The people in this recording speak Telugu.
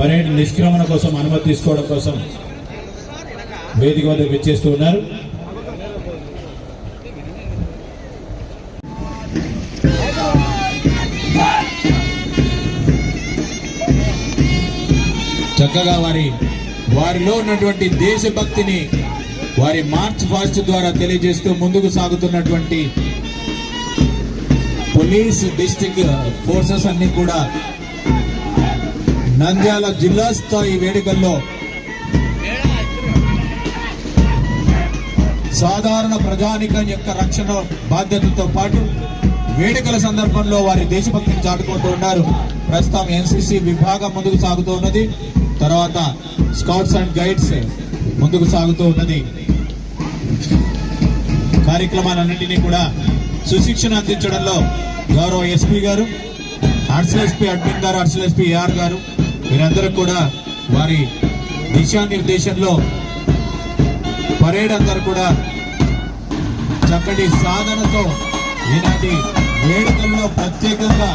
పరేడ్ నిష్క్రమణ కోసం అనుమతి తీసుకోవడం కోసం వేదిక వద్ద విచ్చేస్తూ ఉన్నారు. చక్కగా వారి వారిలో ఉన్నటువంటి దేశభక్తిని వారి మార్చ్ ఫాస్ట్ ద్వారా తెలియజేస్తూ ముందుకు సాగుతున్నటువంటి పోలీస్ డిస్టిక్ ఫోర్సెస్ అన్ని కూడా నంద్యాల జిల్లా స్థాయి వేడుకల్లో సాధారణ ప్రజానికం యొక్క రక్షణ బాధ్యతతో పాటు వేడుకల సందర్భంలో వారి దేశభక్తిని చాటుకుంటూ ఉన్నారు. ప్రస్తుతం ఎన్సీసీ విభాగం ముందుకు సాగుతూ ఉన్నది. తర్వాత స్కౌట్స్ అండ్ గైడ్స్ ముందుకు సాగుతూ ఉన్నది. కార్యక్రమాలన్నింటినీ కూడా సుశిక్షణ అందించడంలో గౌరవ ఎస్పీ గారు అర్సల్ ఎస్పీ అడ్మిన్ గారు అర్సల్ ఎస్పీ ఏఆర్ గారు వీరందరూ కూడా వారి దిశానిర్దేశంలో పరేడ్ అందరూ కూడా చక్కటి సాధనతో ఈనాటి వేడుకల్లో ప్రత్యేకంగా